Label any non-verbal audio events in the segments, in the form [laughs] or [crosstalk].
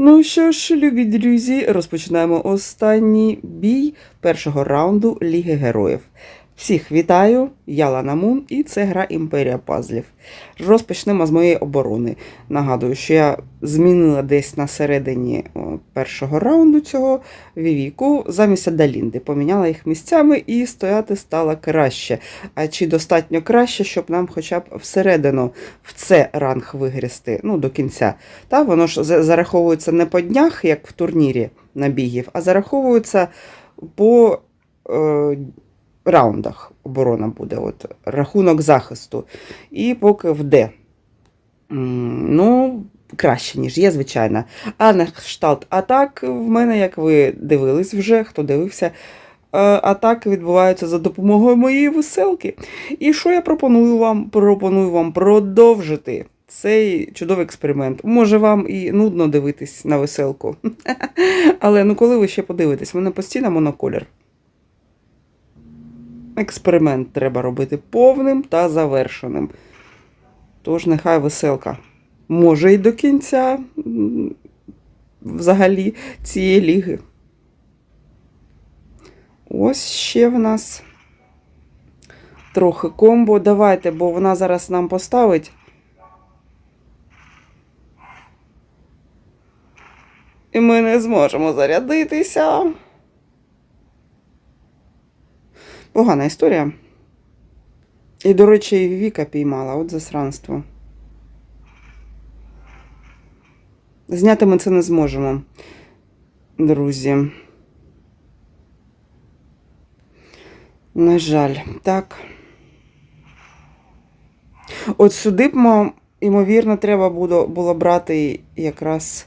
Ну що ж, любі друзі, розпочинаємо останній бій першого раунду Ліги Героїв. Всіх вітаю, я Лана Мун, і це гра Імперія Пазлів. Розпочнемо з моєї оборони. Нагадую, що я змінила десь на середині першого раунду цього Вівіку замість Адалінди. Поміняла їх місцями і стояти стало краще. А чи достатньо краще, щоб нам хоча б всередину в це ранг вигрісти, ну, до кінця. Та воно ж зараховується не по днях, як в турнірі набігів, а зараховується по е, раундах. Оборона буде, от, рахунок захисту. І поки в Д. Ну, краще, ніж є, звичайно. А на кшталт атак в мене, як ви дивились вже, хто дивився, е, атаки відбуваються за допомогою моєї веселки. І що я пропоную вам? Пропоную вам продовжити цей чудовий експеримент. Може, вам і нудно дивитись на веселку. [laughs] Але ну коли ви ще подивитесь, в мене постійно моноколір. Експеримент треба робити повним та завершеним. Тож нехай веселка. Може і до кінця взагалі цієї ліги. Ось ще в нас трохи комбо. Давайте, бо вона зараз нам поставить. І ми не зможемо зарядитися. Погана історія. І, до речі, Віка піймала, от засранство. Зняти ми це не зможемо, друзі. На жаль, так. От сюди б, ймовірно, треба було брати якраз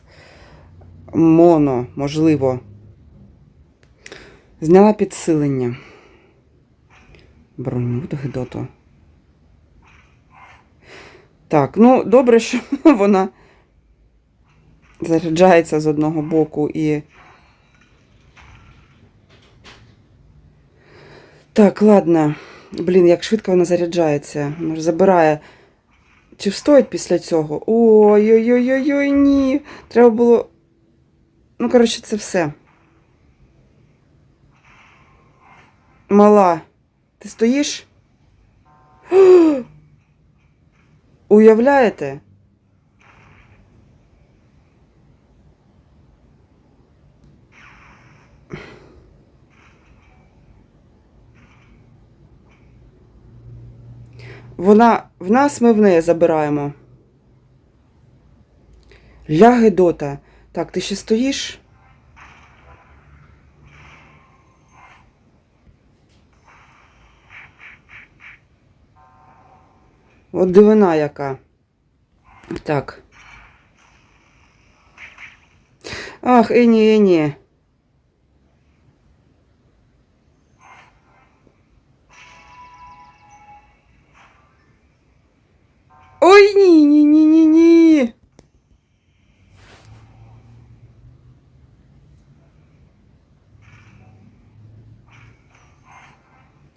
моно, можливо. Зняла підсилення. Броню до Гедоту. Так, ну добре, що [laughs] вона заряджається з одного боку і. Так, ладно. Блін, як швидко вона заряджається. Вона ж забирає. Чи встоїть після цього? Ой-ой-ой-ой, ні. Треба було. Ну, коротше, це все. Мала. Ти стоїш? [gasps] Уявляєте? Вона в нас, ми в неї забираємо. Ля Гедота. Так, ти ще стоїш? От дивина яка. Так. Ах, Ені, Ені. Ой, ні, ні, ні, ні, ні.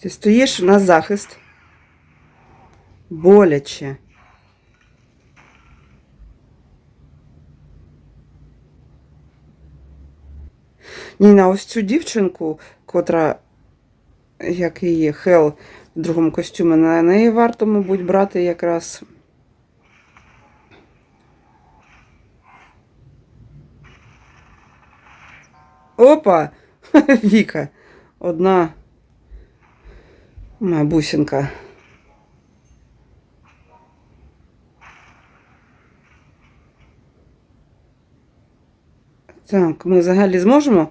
Ти стоїш на захист. Боляче. Ні, на ось цю дівчинку, котра, як її, Хел в другому костюмі, на неї варто, мабуть, брати якраз. Опа! [laughs] Віка. Одна моя бусинка. Так, ми взагалі зможемо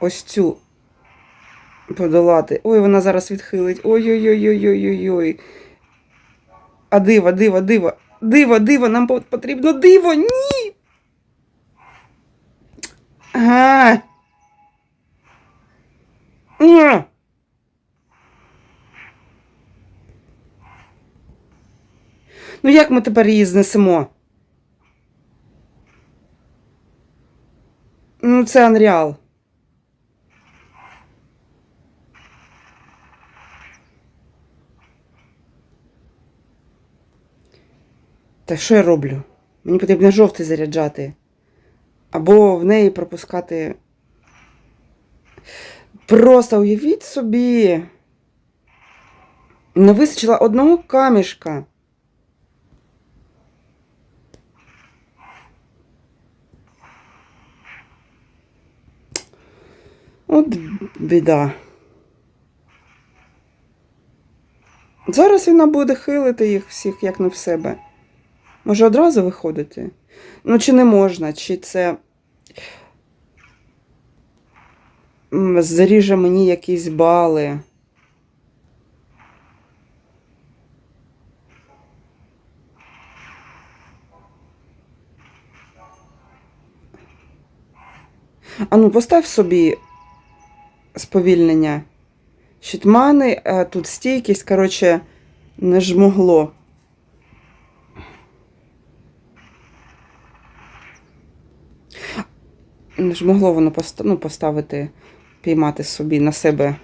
ось цю подолати. Ой, вона зараз відхилить. Ой-ой-ой-ой-ой-ой. А диво, диво, диво. Диво, диво, нам потрібно диво. Ні. Ага. Ну як ми тепер її знесемо? Це Unreal. Та що я роблю? Мені потрібно жовтий заряджати. Або в неї пропускати. Просто уявіть собі. Не вистачило одного камішка. От біда. Зараз вона буде хилити їх всіх, як не в себе. Може одразу виходити? Ну, чи не можна, чи це заріже мені якісь бали. А ну, постав собі сповільнення. Щитмани, а тут стійкість, коротше, не жмогло. Не ж могло воно ну, поставити, піймати собі на себе,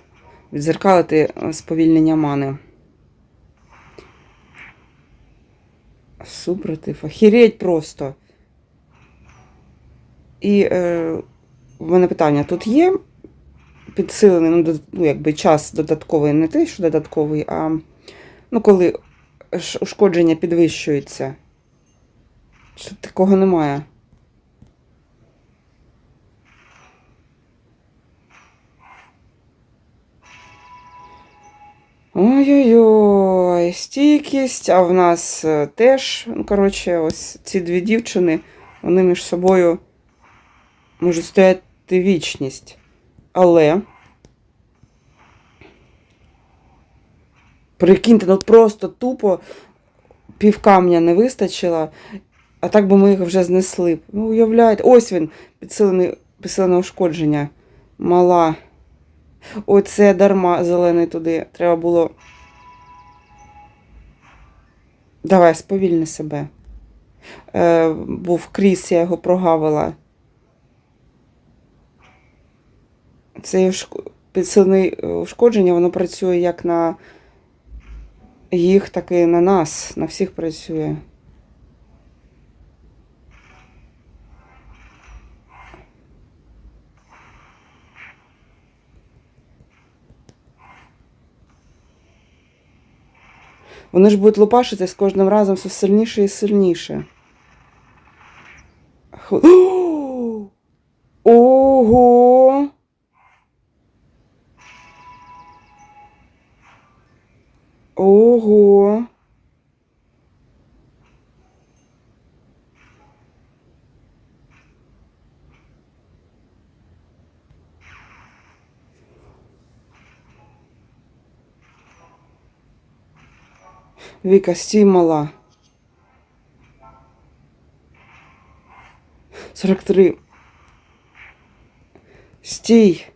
відзеркалити е, сповільнення мани. Супротив. Охереть просто. І е, в мене питання: тут є підсилений, ну, ну, якби час додатковий, не те, що додатковий, а ну, коли ушкодження підвищується. Чи такого немає? Ой-ой-ой, стійкість, а в нас е, теж, ну, коротше, ось ці дві дівчини, вони між собою можуть стояти вічність. Але. Прикиньте, ну просто тупо пів камня не вистачило, а так би ми їх вже знесли. Ну, уявляєте, ось він, підсилений, підсилене ушкодження. Мала. Оце дарма зелений туди. Треба було. Давай, сповільни себе. Е, був кріс, я його прогавила. Це підсилене е, ушкодження, воно працює як на їх, так і на нас. На всіх працює. Вони ж будуть лупашити з кожним разом все сильніше і сильніше. [gasps] Ого! Ого! Віка, стій мала. 43. Стій.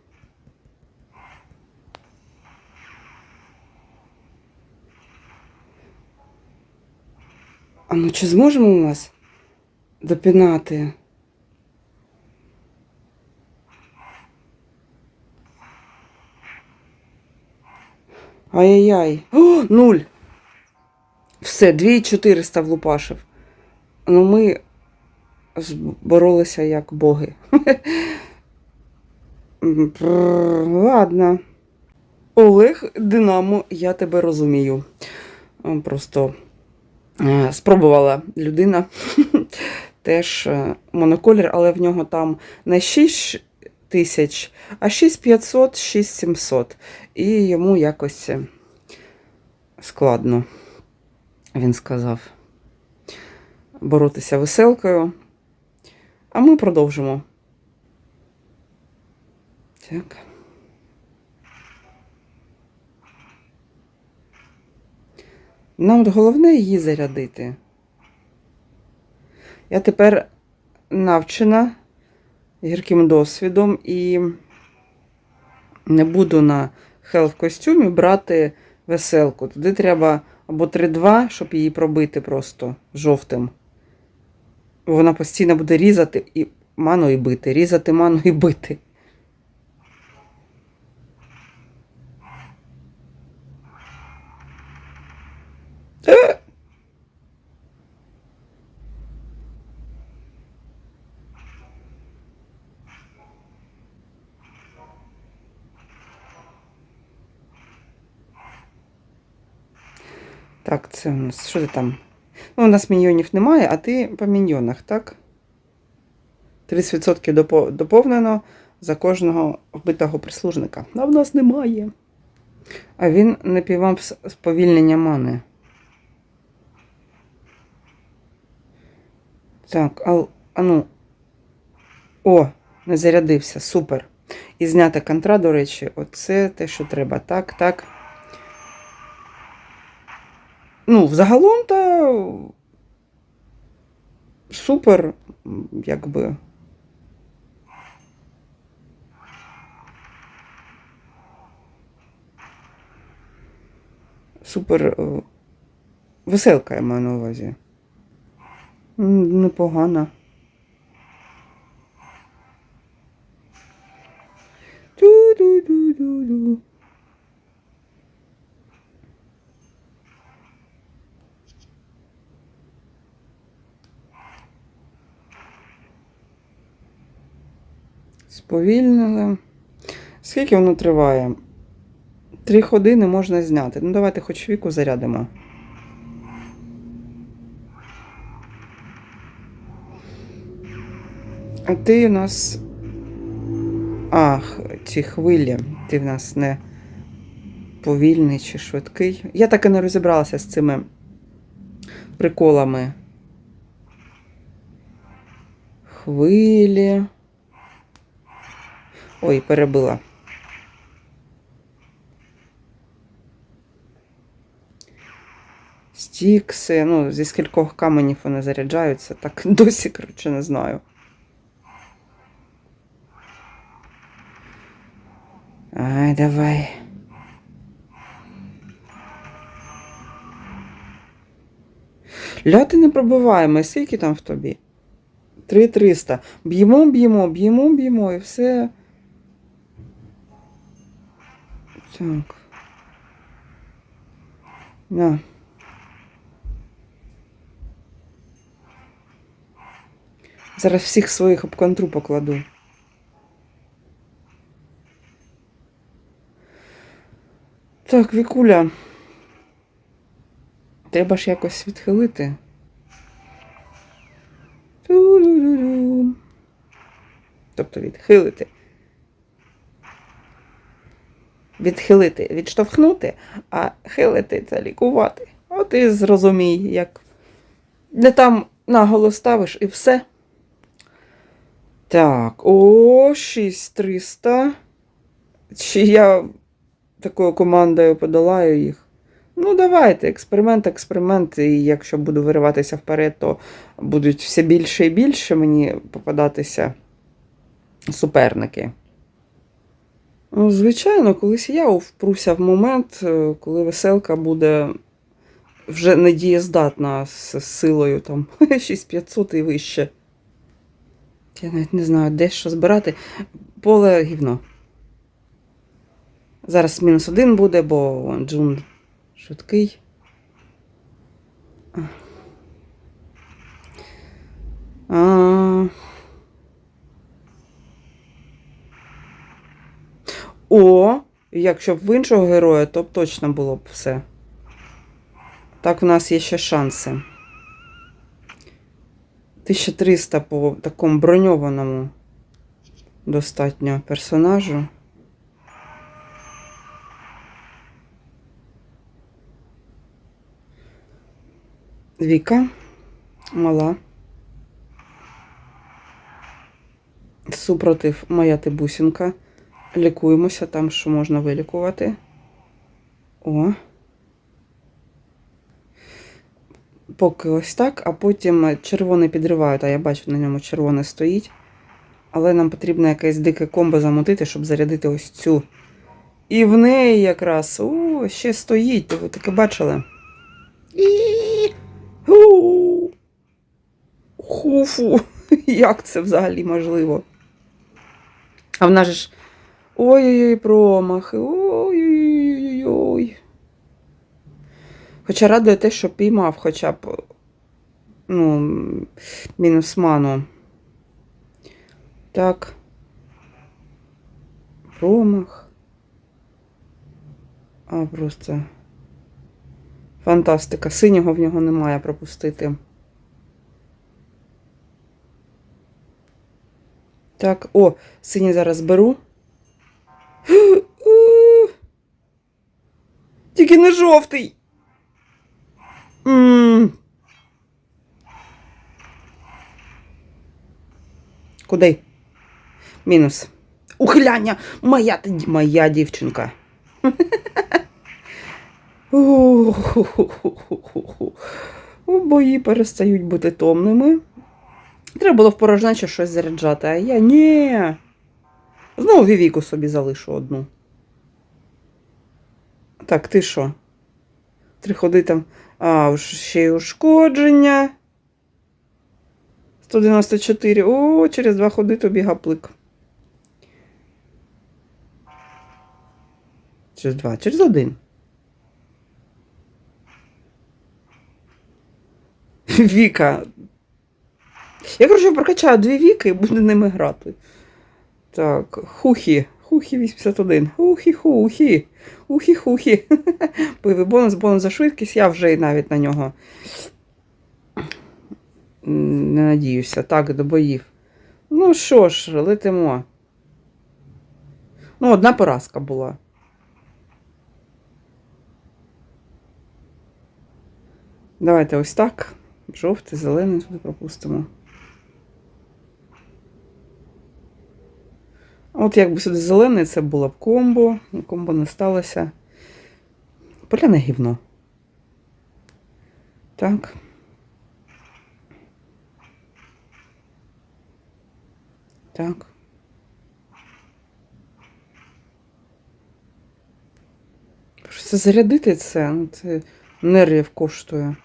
Ну чи зможемо вас допінати? Ай-яй-яй. О, нуль. Все, 2400 влупашив. Ну, ми боролися як боги. Ладно. Олег Динамо, я тебе розумію. Просто спробувала людина [laughs] теж е, моноколір, але в нього там не 6 тисяч, а 6500, 6700. І йому якось е, складно, він сказав, боротися веселкою. А ми продовжимо. Так. Нам от головне її зарядити. Я тепер навчена гірким досвідом і не буду на хелф костюмі брати веселку. Туди треба або 3-2, щоб її пробити просто жовтим. Вона постійно буде різати і ману і бити, різати ману і бити. Так, це у нас, що ти там? Ну, у нас міньйонів немає, а ти по міньйонах, так? 30% доповнено за кожного вбитого прислужника. А в нас немає. А він напівав сповільнення мани. Так, а, а ну. О, не зарядився, супер. І зняти контра, до речі, оце те, що треба. Так, так. Ну, взагалом та супер, якби. Супер е, веселка, я маю на увазі. М, Непогана. Ту-ду-ду-ду-ду. Сповільнили. Скільки воно триває? Три години можна зняти. Ну, давайте хоч віку зарядимо. А ти у нас. Ах, ці хвилі. Ти в нас не повільний чи швидкий. Я так і не розібралася з цими приколами. Хвилі. Ой, перебила. Стікси, ну, зі скількох каменів вони заряджаються, так [laughs] досі, коротше, не знаю. Ай, давай. Ляти не пробиваємо, скільки там в тобі? 3300. Б'ємо, б'ємо, б'ємо, б'ємо і все. Так. На. Зараз всіх своїх об контру покладу. Так, Вікуля. Треба ж якось відхилити. Ту-ду-ду-ду. Тобто відхилити. Відхилити, відштовхнути, а хилити це лікувати. От і зрозумій, як. Не там наголос ставиш і все. Так, о, 6300. Чи я такою командою подолаю їх? Ну, давайте, експеримент, експеримент. І якщо буду вириватися вперед, то будуть все більше і більше мені попадатися суперники. Ну, Звичайно, колись я впруся в момент, е, коли веселка буде вже недієздатна з силою там [laughs] 6500 і вище. Я навіть не знаю, де що збирати. Поле гівно. Зараз мінус один буде, бо Джун швидкий. А... О, якщо б в іншого героя, то б точно було б все. Так, у нас є ще шанси. 1300 по такому броньованому достатньо персонажу. Віка мала. Супротив моя ти бусинка. Лікуємося там, що можна вилікувати. О. Поки ось так, а потім червоний підривають, а я бачу, на ньому червоне стоїть. Але нам потрібно якесь дике комбо замутити, щоб зарядити ось цю. І в неї якраз. О, ще стоїть. Ви таке бачили? І. У. [laughs] Як це взагалі можливо? А в нас ж. Ой-ой-ой, промахи. Ой-ой-ой. Хоча радує те, що піймав хоча б ну, мінус ману. Так. Промах. А просто Фантастика. Синього в нього немає пропустити. Так, о, синій зараз беру. [gasps] Тільки не жовтий. Куди? Мінус. Ухиляння! Моя моя дівчинка. [laughs] Бої перестають бути томними. Треба було в порожнечі щось заряджати, а я ні. Знову Вівіку собі залишу одну. Так, ти що? Три ходи там. А, ще й ушкодження. 194. О, через два ходи тобі гаплик. Через два, через один. Віка. Я, коротше, прокачаю дві віки і буду ними грати. Так, хухі. Хухі 81. Хухі-хухі. Ухі-хухі. Бойовий бонус, бонус за швидкість. Я вже і навіть на нього не надіюся. Так, до боїв. Ну що ж, летимо. Ну, одна поразка була. Давайте ось так. Жовтий, зелений сюди пропустимо. От якби сюди зелений, це було б комбо. Комбо не сталося. Поляне гівно. Так. Так. Просто зарядити це, ну це нервів коштує.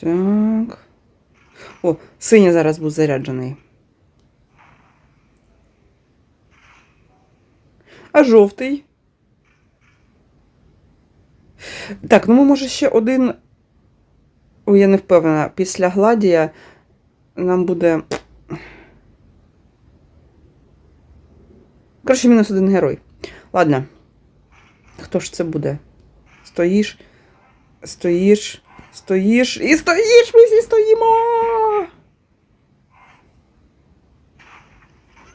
Так. О, синій зараз був заряджений. А жовтий. Так, ну ми може ще один. Ой, я не впевнена. Після гладія нам буде. Коротше, мінус один герой. Ладно. Хто ж це буде? Стоїш, стоїш, стоїш і стоїш, ми всі стоїмо.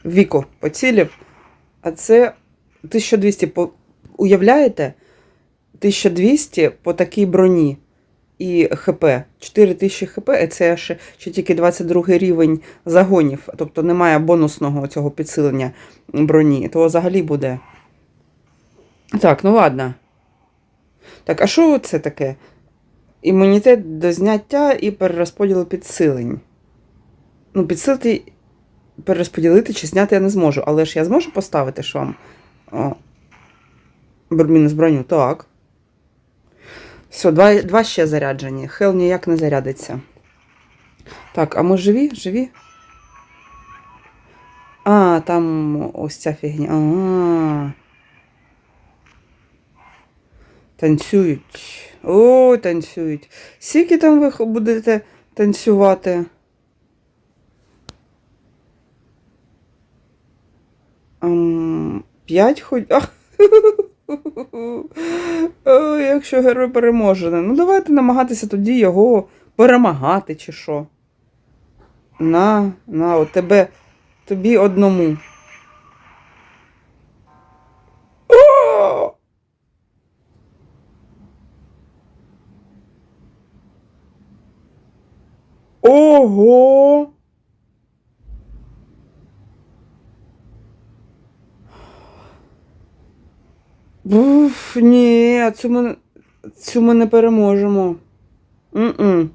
Віко поцілив. А це 1200 по... Уявляєте? 1200 по такій броні і ХП. 4000 ХП, і це ще, ще тільки 22 рівень загонів, тобто немає бонусного цього підсилення броні, то взагалі буде. Так, ну ладно. Так, а що це таке? Імунітет до зняття і перерозподілу підсилень. Ну, підсилити, перерозподілити чи зняти я не зможу, але ж я зможу поставити ж вам. О, мінус броню, так. Все, два, два ще заряджені. Хел ніяк не зарядиться. Так, а ми живі? Живі? А, там ось ця фігня. А. Танцюють. Ой, танцюють. Скільки там ви будете танцювати? П'ять хоч. [laughs] Якщо герой переможений. Ну, давайте намагатися тоді його перемагати, чи що. На, на, от тебе, тобі одному. О! Ого! Уф, ні, цю ми, цю ми не переможемо. М-м.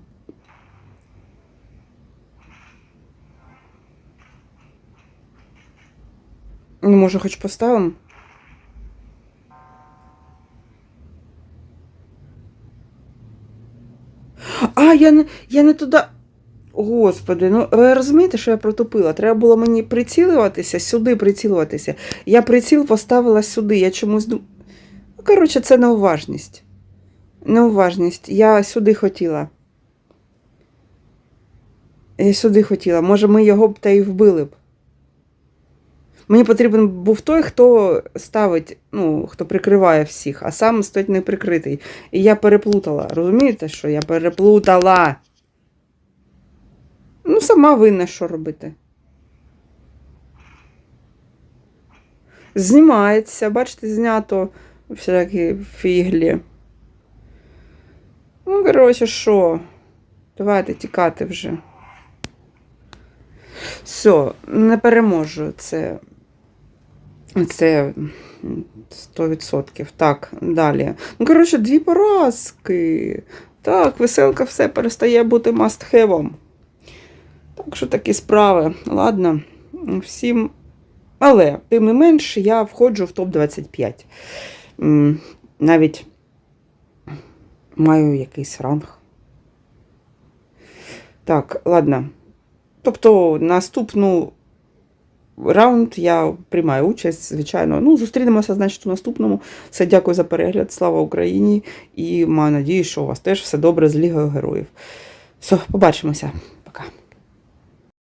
Ну, може, хоч поставимо? А, я не, я не туди. Господи, ну ви розумієте, що я протупила? Треба було мені прицілюватися, сюди прицілюватися. Я приціл поставила сюди. Я чомусь. Ну, коротше, це неуважність. Неуважність. Я сюди хотіла. Я сюди хотіла. Може, ми його б та й вбили б. Мені потрібен був той, хто ставить, ну, хто прикриває всіх, а сам стоїть не прикритий. І я переплутала. Розумієте, що я переплутала? Ну, сама винна, що робити. Знімається, бачите, знято всякі фіглі. Ну, коротше, що? Давайте тікати вже. Все, не переможу. Це. Це 100%. Так, далі. Ну, коротше, дві поразки. Так, веселка все перестає бути мастхевом. Так що такі справи. Ладно, всім. Але, тим не менш, я входжу в топ-25. Навіть маю якийсь ранг. Так, ладно. Тобто, наступну раунд я приймаю участь, звичайно. Ну, зустрінемося, значить, у наступному. Все, дякую за перегляд. Слава Україні! І маю надію, що у вас теж все добре з Лігою Героїв. Все, побачимося.